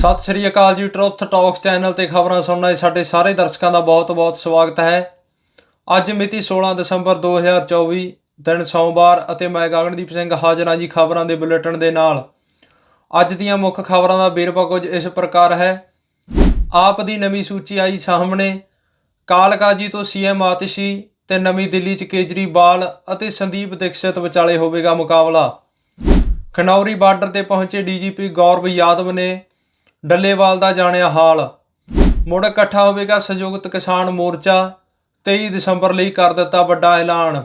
ਸਤਿ ਸ੍ਰੀ ਅਕਾਲ ਜੀ, truth talks channel ਤੇ ਖਬਰਾਂ ਸੁਣਨ ਆਏ ਸਾਡੇ ਸਾਰੇ ਦਰਸ਼ਕਾਂ ਦਾ ਬਹੁਤ-ਬਹੁਤ ਸਵਾਗਤ ਹੈ। ਅੱਜ ਮਿਤੀ 16 ਦਸੰਬਰ 2024 ਦਿਨ ਸੋਮਵਾਰ ਅਤੇ ਮੈਂ ਗਗਨਦੀਪ ਸਿੰਘ ਹਾਜ਼ਰ ਹਾਂ ਜੀ ਖਬਰਾਂ ਦੇ ਬੁਲੇਟਿਨ ਦੇ ਨਾਲ। ਅੱਜ ਦੀਆਂ ਮੁੱਖ ਖਬਰਾਂ ਦਾ ਵੇਰਵਾ ਕੁਝ ਇਸ ਪ੍ਰਕਾਰ ਹੈ। ਆਪ ਦੀ ਨਵੀਂ ਸੂਚੀ ਆਈ ਸਾਹਮਣੇ, ਕਾਲਕਾ ਜੀ ਤੋਂ ਸੀਐਮ ਆਤਿਸ਼ੀ ਤੇ ਨਵੀਂ ਦਿੱਲੀ 'ਚ ਕੇਜਰੀਵਾਲ ਅਤੇ ਸੰਦੀਪ ਦੀਕਸ਼ਿਤ ਵਿਚਾਲੇ ਹੋਵੇਗਾ ਮੁਕਾਬਲਾ। ਖਨੌਰੀ ਬਾਰਡਰ ਤੇ ਪਹੁੰਚੇ ਡੀਜੀਪੀ ਗੌਰਵ ਯਾਦਵ ਨੇ ਡੱਲੇਵਾਲ ਦਾ ਜਾਣਿਆ ਹਾਲ। ਮੁੜ ਇਕੱਠਾ ਹੋਵੇਗਾ ਸੰਯੁਕਤ ਕਿਸਾਨ ਮੋਰਚਾ 23 ਦਸੰਬਰ ਲਈ ਕਰ ਦਿੱਤਾ ਵੱਡਾ ਐਲਾਨ।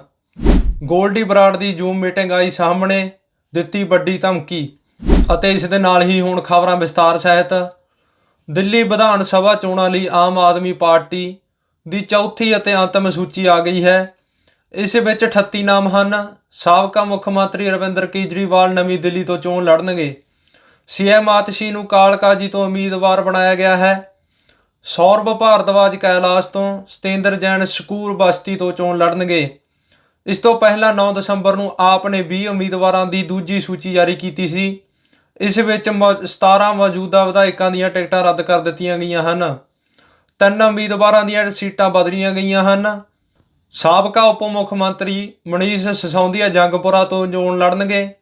ਗੋਲਡੀ ਬਰਾੜ ਦੀ ਜ਼ੂਮ ਮੀਟਿੰਗ ਆਈ ਸਾਹਮਣੇ, ਦਿੱਤੀ ਵੱਡੀ ਧਮਕੀ ਅਤੇ ਇਸ ਦੇ ਨਾਲ ਹੀ ਹੁਣ ਖਬਰਾਂ ਵਿਸਤਾਰ ਸਹਿਤ। ਦਿੱਲੀ ਵਿਧਾਨ ਸਭਾ ਚੋਣਾਂ ਲਈ ਆਮ ਆਦਮੀ ਪਾਰਟੀ ਦੀ ਚੌਥੀ ਅਤੇ ਅੰਤਮ ਸੂਚੀ ਆ ਗਈ ਹੈ। ਇਸ ਵਿੱਚ 38 ਨਾਮ ਹਨ। ਸਾਬਕਾ ਮੁੱਖ ਮੰਤਰੀ ਰਵਿੰਦਰ ਕੇਜਰੀਵਾਲ ਨਵੀਂ ਦਿੱਲੀ ਤੋਂ ਚੋਣ ਲੜਨਗੇ। ਸੀਐਮ ਆਤਸ਼ੀ ਨੂੰ ਕਾਲਕਾ ਜੀ ਤੋਂ ਉਮੀਦਵਾਰ ਬਣਾਇਆ ਗਿਆ ਹੈ। ਸੌਰਵ ਭਾਰਦਵਾਜ ਕੈਲਾਸ਼ ਤੋਂ ਸਤੇਂਦਰ ਜੈਨ ਸਕੂਰ ਬਸਤੀ ਤੋਂ ਚੋਣ ਲੜਨਗੇ। ਇਸ ਤੋਂ ਪਹਿਲਾਂ 9 ਦਸੰਬਰ ਨੂੰ ਆਪ ਨੇ 20 ਉਮੀਦਵਾਰਾਂ ਦੀ ਦੂਜੀ ਸੂਚੀ ਜਾਰੀ ਕੀਤੀ ਸੀ। ਇਸ ਵਿੱਚ ਮੌ- 17 ਮੌਜੂਦਾ ਵਿਧਾਇਕਾਂ ਦੀਆਂ ਟਿਕਟਾਂ ਰੱਦ ਕਰ ਦਿੱਤੀਆਂ ਗਈਆਂ ਹਨ। ਤਿੰਨ ਉਮੀਦਵਾਰਾਂ ਦੀਆਂ ਸੀਟਾਂ ਬਦਲੀਆਂ ਗਈਆਂ ਹਨ। ਸਾਬਕਾ ਉਪ ਮੁੱਖ ਮੰਤਰੀ ਮਨੀਸ਼ ਸਸੌਂਦੀਆ ਜੰਗਪੁਰਾ ਤੋਂ ਚੋਣ ਲੜਨਗੇ।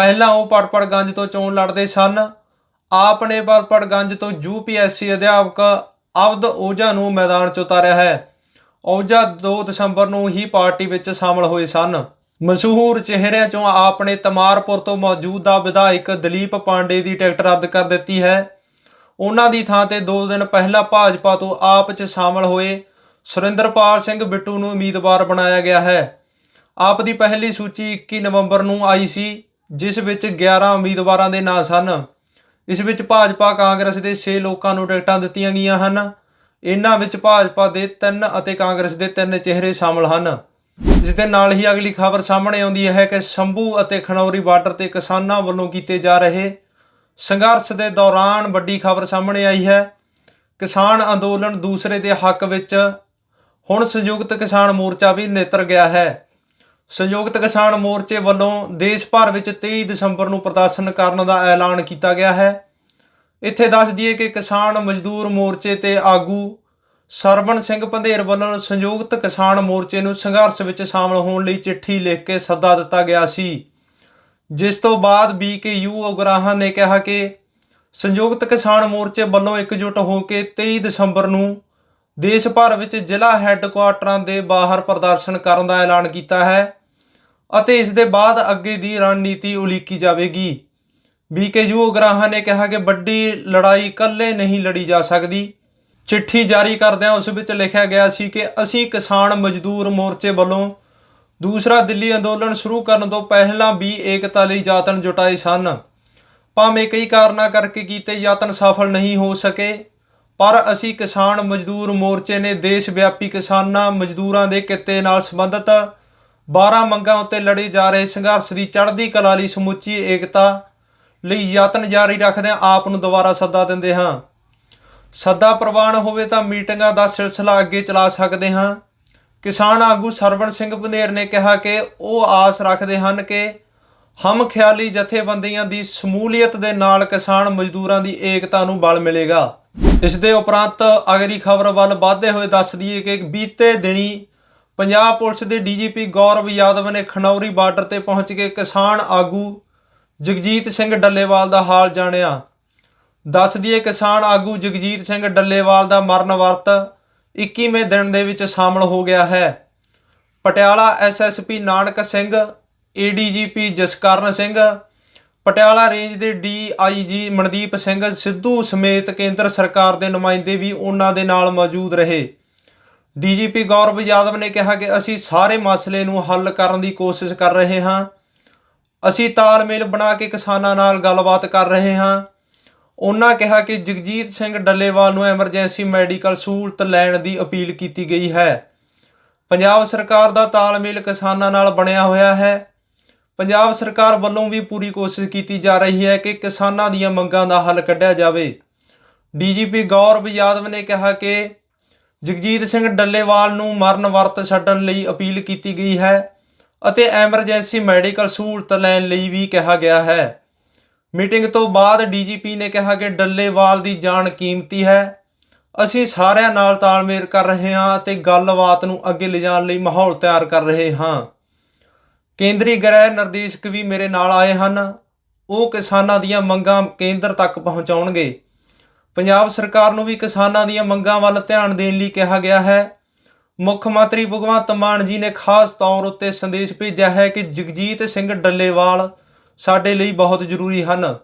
ਪਹਿਲਾਂ ਉਹ ਪੜਪੜਗੰਜ ਤੋਂ ਚੋਣ ਲੜਦੇ ਸਨ। ਆਪ ਨੇ ਪੜਪੜਗੰਜ ਤੋਂ ਯੂਪੀਐਸਸੀ ਅਧਿਆਪਕ ਅਵਧ ਓਝਾ ਨੂੰ ਮੈਦਾਨ 'ਚ ਉਤਾਰਿਆ ਹੈ। ਓਝਾ 2 ਦਸੰਬਰ ਨੂੰ ਹੀ ਪਾਰਟੀ ਵਿੱਚ ਸ਼ਾਮਲ ਹੋਏ ਸਨ। ਮਸ਼ਹੂਰ ਚਿਹਰਿਆਂ 'ਚੋਂ ਆਪ ਨੇ ਤਮਾਰਪੁਰ ਤੋਂ ਮੌਜੂਦਾ ਵਿਧਾਇਕ ਦਲੀਪ ਪਾਂਡੇ ਦੀ ਟਿਕਟ ਰੱਦ ਕਰ ਦਿੱਤੀ ਹੈ। ਉਹਨਾਂ ਦੀ ਥਾਂ ਤੇ 2 ਦਿਨ ਪਹਿਲਾਂ ਭਾਜਪਾ ਤੋਂ ਆਪ 'ਚ ਸ਼ਾਮਲ ਹੋਏ ਸੁਰਿੰਦਰਪਾਲ ਸਿੰਘ ਬਿੱਟੂ ਨੂੰ ਉਮੀਦਵਾਰ ਬਣਾਇਆ ਗਿਆ ਹੈ। ਆਪ ਦੀ ਪਹਿਲੀ ਸੂਚੀ 21 ਨਵੰਬਰ ਨੂੰ ਆਈ ਸੀ। ਜਿਸ ਵਿੱਚ 11 ਉਮੀਦਵਾਰਾਂ ਦੇ ਨਾਂ ਸਨ। ਇਸ ਵਿੱਚ ਭਾਜਪਾ, ਕਾਂਗਰਸ ਦੇ 6 ਲੋਕਾਂ ਨੂੰ ਟਿਕਟਾਂ ਦਿੱਤੀਆਂ ਗਈਆਂ ਹਨ। ਇਹਨਾਂ ਵਿੱਚ ਭਾਜਪਾ ਦੇ 3 ਅਤੇ ਕਾਂਗਰਸ ਦੇ 3 ਚਿਹਰੇ ਸ਼ਾਮਲ ਹਨ। ਇਸ ਦੇ ਨਾਲ ਹੀ ਅਗਲੀ ਖਬਰ ਸਾਹਮਣੇ ਆਉਂਦੀ ਹੈ ਕਿ ਸ਼ੰਭੂ ਅਤੇ ਖਨੌਰੀ ਬਾਰਡਰ ਤੇ ਕਿਸਾਨਾਂ ਵੱਲੋਂ ਕੀਤੇ ਜਾ ਰਹੇ ਸੰਘਰਸ਼ ਦੇ ਦੌਰਾਨ ਵੱਡੀ ਖਬਰ ਸਾਹਮਣੇ ਆਈ ਹੈ। ਕਿਸਾਨ ਅੰਦੋਲਨ ਦੂਸਰੇ ਦੇ ਹੱਕ ਵਿੱਚ ਹੁਣ ਸੰਯੁਕਤ ਕਿਸਾਨ ਮੋਰਚਾ ਵੀ ਨੇਤਰ ਗਿਆ ਹੈ। ਸੰਯੁਕਤ ਕਿਸਾਨ ਮੋਰਚੇ ਵੱਲੋਂ ਦੇਸ਼ ਭਰ ਵਿੱਚ 23 ਦਸੰਬਰ ਨੂੰ ਪ੍ਰਦਰਸ਼ਨ ਕਰਨ ਦਾ ਐਲਾਨ ਕੀਤਾ ਗਿਆ ਹੈ। ਇੱਥੇ ਦੱਸ ਦਈਏ ਕਿ ਕਿਸਾਨ ਮਜ਼ਦੂਰ ਮੋਰਚੇ ਤੇ ਆਗੂ ਸਰਵਣ ਸਿੰਘ ਪੰਧੇਰ ਵੱਲੋਂ ਸੰਯੁਕਤ ਕਿਸਾਨ ਮੋਰਚੇ ਨੂੰ ਸੰਘਰਸ਼ ਵਿੱਚ ਸ਼ਾਮਲ ਹੋਣ ਲਈ ਚਿੱਠੀ ਲਿਖ ਕੇ ਸੱਦਾ ਦਿੱਤਾ ਗਿਆ ਸੀ। ਜਿਸ ਤੋਂ ਬਾਅਦ ਬੀਕੇਯੂ ਉਗਰਾਹਾਂ ਨੇ ਕਿਹਾ ਕਿ ਸੰਯੁਕਤ ਕਿਸਾਨ ਮੋਰਚੇ ਵੱਲੋਂ ਇਕਜੁੱਟ ਹੋ ਕੇ 23 ਦਸੰਬਰ ਨੂੰ ਦੇਸ਼ ਭਰ ਵਿੱਚ ਜ਼ਿਲ੍ਹਾ ਹੈੱਡਕੁਆਟਰਾਂ ਦੇ ਬਾਹਰ ਪ੍ਰਦਰਸ਼ਨ ਕਰਨ ਦਾ ਐਲਾਨ ਕੀਤਾ ਹੈ। ਅਤੇ ਇਸ ਦੇ ਬਾਅਦ ਅੱਗੇ ਦੀ ਰਣਨੀਤੀ ਉਲੀਕੀ ਜਾਵੇਗੀ। ਬੀਕੇਯੂ ਉਗਰਾਹਾਂ ਨੇ ਕਿਹਾ ਕਿ ਵੱਡੀ ਲੜਾਈ ਇਕੱਲੇ ਨਹੀਂ ਲੜੀ ਜਾ ਸਕਦੀ। ਚਿੱਠੀ ਜਾਰੀ ਕਰਦਿਆਂ ਉਸ ਵਿੱਚ ਲਿਖਿਆ ਗਿਆ ਸੀ ਕਿ ਅਸੀਂ ਕਿਸਾਨ ਮਜ਼ਦੂਰ ਮੋਰਚੇ ਵੱਲੋਂ ਦੂਸਰਾ ਦਿੱਲੀ ਅੰਦੋਲਨ ਸ਼ੁਰੂ ਕਰਨ ਤੋਂ ਪਹਿਲਾਂ ਵੀ ਏਕਤਾ ਲਈ ਯਤਨ ਜੁਟਾਏ ਸਨ। ਭਾਵੇਂ ਕਈ ਕਾਰਨਾਂ ਕਰਕੇ ਕੀਤੇ ਯਤਨ ਸਫਲ ਨਹੀਂ ਹੋ ਸਕੇ, ਪਰ ਅਸੀਂ ਕਿਸਾਨ ਮਜ਼ਦੂਰ ਮੋਰਚੇ ਨੇ ਦੇਸ਼ ਵਿਆਪੀ ਕਿਸਾਨਾਂ ਮਜ਼ਦੂਰਾਂ ਦੇ ਕਿੱਤੇ ਨਾਲ ਸੰਬੰਧਿਤ 12 ਮੰਗਾਂ ਉੱਤੇ ਲੜੇ ਜਾ ਰਹੇ ਸੰਘਰਸ਼ ਦੀ ਚੜ੍ਹਦੀ ਕਲਾ ਲਈ ਸਮੁੱਚੀ ਏਕਤਾ ਲਈ ਯਤਨ ਜਾਰੀ ਰੱਖਦਿਆਂ ਆਪ ਨੂੰ ਦੁਬਾਰਾ ਸੱਦਾ ਦਿੰਦੇ ਹਾਂ। ਸੱਦਾ ਪ੍ਰਵਾਨ ਹੋਵੇ ਤਾਂ ਮੀਟਿੰਗਾਂ ਦਾ ਸਿਲਸਿਲਾ ਅੱਗੇ ਚਲਾ ਸਕਦੇ ਹਾਂ। ਕਿਸਾਨ ਆਗੂ ਸਰਵਣ ਸਿੰਘ ਪੰਧੇਰ ਨੇ ਕਿਹਾ ਕਿ ਉਹ ਆਸ ਰੱਖਦੇ ਹਨ ਕਿ ਹਮ ਖਿਆਲੀ ਜਥੇਬੰਦੀਆਂ ਦੀ ਸਮੂਲੀਅਤ ਦੇ ਨਾਲ ਕਿਸਾਨ ਮਜ਼ਦੂਰਾਂ ਦੀ ਏਕਤਾ ਨੂੰ ਬਲ ਮਿਲੇਗਾ। ਇਸ ਦੇ ਉਪਰੰਤ ਅਗਲੀ ਖਬਰ ਵੱਲ ਵਧਦੇ ਹੋਏ ਦੱਸ ਦਈਏ ਕਿ ਬੀਤੇ ਦਿਨੀ ਪੰਜਾਬ ਪੁਲਿਸ ਦੇ ਡੀਜੀਪੀ ਗੌਰਵ ਯਾਦਵ ਨੇ ਖਨੌਰੀ ਬਾਰਡਰ ਤੇ ਪਹੁੰਚ ਕੇ ਕਿਸਾਨ ਆਗੂ ਜਗਜੀਤ ਸਿੰਘ ਡੱਲੇਵਾਲ ਦਾ ਹਾਲ ਜਾਣਿਆ। ਦੱਸ ਦਈਏ ਕਿਸਾਨ ਆਗੂ ਜਗਜੀਤ ਸਿੰਘ ਡੱਲੇਵਾਲ ਦਾ ਮਰਨ ਵਰਤ 21ਵੇਂ ਦਿਨ ਦੇ ਵਿੱਚ ਸ਼ਾਮਲ ਹੋ ਗਿਆ ਹੈ। Patiala SSP Nanak Singh ADGP Jaskaran Singh, Patiala range ਦੇ ਡੀਆਈਜੀ ਮਨਦੀਪ ਸਿੰਘ ਸਿੱਧੂ ਸਮੇਤ ਕੇਂਦਰ ਸਰਕਾਰ ਦੇ ਨੁਮਾਇੰਦੇ ਵੀ ਉਹਨਾਂ ਦੇ ਨਾਲ ਮੌਜੂਦ ਰਹੇ। ਡੀਜੀਪੀ ਗੌਰਵ ਯਾਦਵ ਨੇ ਕਿਹਾ ਕਿ ਅਸੀਂ ਸਾਰੇ ਮਸਲੇ ਨੂੰ ਹੱਲ ਕਰਨ ਦੀ ਕੋਸ਼ਿਸ਼ ਕਰ ਰਹੇ ਹਾਂ। ਅਸੀਂ ਤਾਲਮੇਲ ਬਣਾ ਕੇ ਕਿਸਾਨਾਂ ਨਾਲ ਗੱਲਬਾਤ ਕਰ ਰਹੇ ਹਾਂ। ਉਹਨਾਂ ਕਿਹਾ ਕਿ ਜਗਜੀਤ ਸਿੰਘ ਡੱਲੇਵਾਲ ਨੂੰ ਐਮਰਜੈਂਸੀ ਮੈਡੀਕਲ ਸਹੂਲਤ ਲੈਣ ਦੀ ਅਪੀਲ ਕੀਤੀ ਗਈ ਹੈ। ਪੰਜਾਬ ਸਰਕਾਰ ਦਾ ਤਾਲਮੇਲ ਕਿਸਾਨਾਂ ਨਾਲ ਬਣਿਆ ਹੋਇਆ ਹੈ। ਪੰਜਾਬ ਸਰਕਾਰ ਵੱਲੋਂ ਵੀ ਪੂਰੀ ਕੋਸ਼ਿਸ਼ ਕੀਤੀ ਜਾ ਰਹੀ ਹੈ ਕਿ ਕਿਸਾਨਾਂ ਦੀਆਂ ਮੰਗਾਂ ਦਾ ਹੱਲ ਕੱਢਿਆ ਜਾਵੇ। ਡੀਜੀਪੀ ਗੌਰਵ ਯਾਦਵ ਨੇ ਕਿਹਾ ਕਿ ਜਗਜੀਤ ਸਿੰਘ ਡੱਲੇਵਾਲ ਨੂੰ ਮਰਨ ਵਰਤ ਛੱਡਣ ਲਈ ਅਪੀਲ ਕੀਤੀ ਗਈ ਹੈ ਅਤੇ ਐਮਰਜੈਂਸੀ ਮੈਡੀਕਲ ਸਹੂਲਤ ਲੈਣ ਲਈ ਵੀ ਕਿਹਾ ਗਿਆ ਹੈ। ਮੀਟਿੰਗ ਤੋਂ ਬਾਅਦ ਡੀਜੀਪੀ ਨੇ ਕਿਹਾ ਕਿ ਡੱਲੇਵਾਲ ਦੀ ਜਾਨ ਕੀਮਤੀ ਹੈ। ਅਸੀਂ ਸਾਰਿਆਂ ਨਾਲ ਤਾਲਮੇਲ ਕਰ ਰਹੇ ਹਾਂ ਅਤੇ ਗੱਲਬਾਤ ਨੂੰ ਅੱਗੇ ਲਿਜਾਣ ਲਈ ਮਾਹੌਲ ਤਿਆਰ ਕਰ ਰਹੇ ਹਾਂ। ਕੇਂਦਰੀ ਗ੍ਰਹਿ ਨਿਰਦੇਸ਼ਕ ਵੀ ਮੇਰੇ ਨਾਲ ਆਏ ਹਨ। ਉਹ ਕਿਸਾਨਾਂ ਦੀਆਂ ਮੰਗਾਂ ਕੇਂਦਰ ਤੱਕ ਪਹੁੰਚਾਉਣਗੇ। ਪੰਜਾਬ ਸਰਕਾਰ ਨੂੰ ਵੀ ਕਿਸਾਨਾਂ ਦੀਆਂ ਮੰਗਾਂ ਵੱਲ ਧਿਆਨ ਦੇਣ ਲਈ ਕਿਹਾ ਗਿਆ ਹੈ। ਮੁੱਖ ਮੰਤਰੀ ਭਗਵੰਤ ਮਾਨ ਜੀ ਨੇ ਖਾਸ ਤੌਰ ਉੱਤੇ ਸੰਦੇਸ਼ ਭੇਜਿਆ ਹੈ ਕਿ ਜਗਜੀਤ ਸਿੰਘ ਡੱਲੇਵਾਲ ਸਾਡੇ ਲਈ ਬਹੁਤ ਜ਼ਰੂਰੀ ਹਨ।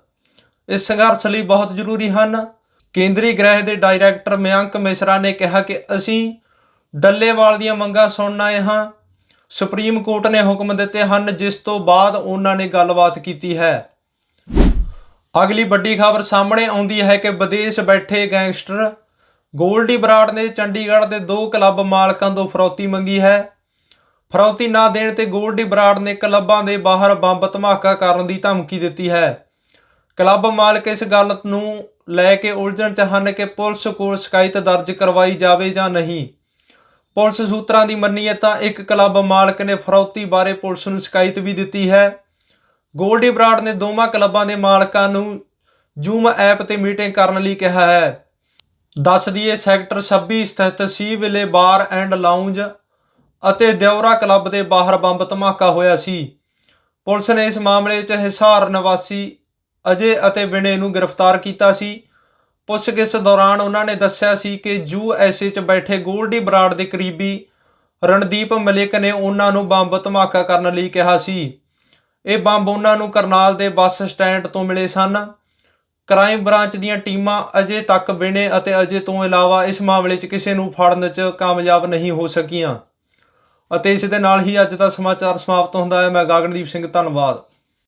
ਇਸ ਸੰਘਰਸ਼ ਲਈ ਬਹੁਤ ਜ਼ਰੂਰੀ ਹਨ। ਕੇਂਦਰੀ ਗ੍ਰਹਿ ਦੇ ਡਾਇਰੈਕਟਰ ਮਯੰਕ ਮਿਸ਼ਰਾ ਨੇ ਕਿਹਾ ਕਿ ਅਸੀਂ ਡੱਲੇਵਾਲ ਦੀਆਂ ਮੰਗਾਂ ਸੁਣਨ ਆਏ ਹਾਂ। ਸੁਪਰੀਮ ਕੋਰਟ ਨੇ ਹੁਕਮ ਦਿੱਤੇ ਹਨ, ਜਿਸ ਤੋਂ ਬਾਅਦ ਉਹਨਾਂ ਨੇ ਗੱਲਬਾਤ ਕੀਤੀ ਹੈ। ਅਗਲੀ ਵੱਡੀ ਖਬਰ ਸਾਹਮਣੇ ਆਉਂਦੀ ਹੈ ਕਿ ਵਿਦੇਸ਼ ਬੈਠੇ ਗੈਂਗਸਟਰ ਗੋਲਡੀ ਬਰਾੜ ਨੇ ਚੰਡੀਗੜ੍ਹ ਦੇ ਦੋ ਕਲੱਬ ਮਾਲਕਾਂ ਤੋਂ ਫਰੌਤੀ ਮੰਗੀ ਹੈ। ਫਰੌਤੀ ਨਾ ਦੇਣ ਤੇ ਗੋਲਡੀ ਬਰਾੜ ਨੇ ਕਲੱਬਾਂ ਦੇ ਬਾਹਰ ਬੰਬ ਧਮਾਕਾ ਕਰਨ ਦੀ ਧਮਕੀ ਦਿੱਤੀ ਹੈ। ਕਲੱਬ ਮਾਲਕ ਇਸ ਗੱਲ ਨੂੰ ਲੈ ਕੇ ਉਲਝਣ ਚ ਹਨ ਕਿ ਪੁਲਿਸ ਕੋਲ ਸ਼ਿਕਾਇਤ ਦਰਜ ਕਰਵਾਈ ਜਾਵੇ ਜਾਂ ਨਹੀਂ। ਪੁਲਿਸ ਸੂਤਰਾਂ ਦੀ ਮੰਨੀਏ ਤਾਂ ਇੱਕ ਕਲੱਬ ਮਾਲਕ ਨੇ ਫਰੌਤੀ ਬਾਰੇ ਪੁਲਿਸ ਨੂੰ ਸ਼ਿਕਾਇਤ ਵੀ ਦਿੱਤੀ ਹੈ। ਗੋਲਡੀ ਬਰਾਡ ਨੇ ਦੋਵਾਂ ਕਲੱਬਾਂ ਦੇ ਮਾਲਕਾਂ ਨੂੰ ਜੂਮ ਐਪ ਤੇ ਮੀਟਿੰਗ ਕਰਨ ਲਈ ਕਿਹਾ ਹੈ। ਦੱਸ ਦਈਏ, ਸੈਕਟਰ 26 ਸਥਿਤ ਸੀ ਵਿਲੇ ਬਾਰ ਐਂਡ ਲਾਉਂਜ ਅਤੇ ਡਿਉਰਾ ਕਲੱਬ ਦੇ ਬਾਹਰ ਬੰਬ ਧਮਾਕਾ ਹੋਇਆ ਸੀ। ਪੁਲਿਸ ਨੇ ਇਸ ਮਾਮਲੇ 'ਚ ਹਿਸਾਰ ਨਿਵਾਸੀ ਅਜੇ ਅਤੇ ਵਿਨੇ ਨੂੰ ਗ੍ਰਿਫਤਾਰ ਕੀਤਾ ਸੀ। ਪੁੱਛਗਿੱਛ ਦੌਰਾਨ ਉਹਨਾਂ ਨੇ ਦੱਸਿਆ ਸੀ ਕਿ ਯੂ ਐਸ ਏ 'ਚ ਬੈਠੇ ਗੋਲਡੀ ਬਰਾੜ ਦੇ ਕਰੀਬੀ ਰਣਦੀਪ ਮਲਿਕ ਨੇ ਉਹਨਾਂ ਨੂੰ ਬੰਬ ਧਮਾਕਾ ਕਰਨ ਲਈ ਕਿਹਾ ਸੀ। ਇਹ ਬੰਬ ਉਹਨਾਂ ਨੂੰ ਕਰਨਾਲ ਦੇ ਬੱਸ ਸਟੈਂਡ ਤੋਂ ਮਿਲੇ ਸਨ। ਕ੍ਰਾਈਮ ਬ੍ਰਾਂਚ ਦੀਆਂ ਟੀਮਾਂ ਅਜੇ ਤੱਕ ਵਿਨੇ ਅਤੇ ਅਜੇ ਤੋਂ ਇਲਾਵਾ ਇਸ ਮਾਮਲੇ 'ਚ ਕਿਸੇ ਨੂੰ ਫੜਨ 'ਚ ਕਾਮਯਾਬ ਨਹੀਂ ਹੋ ਸਕੀਆਂ। ਅਤੇ ਇਸ ਦੇ ਨਾਲ ਹੀ ਅੱਜ ਦਾ ਸਮਾਚਾਰ ਸਮਾਪਤ ਹੁੰਦਾ ਹੈ। ਮੈਂ ਗਗਨਦੀਪ ਸਿੰਘ, ਧੰਨਵਾਦ।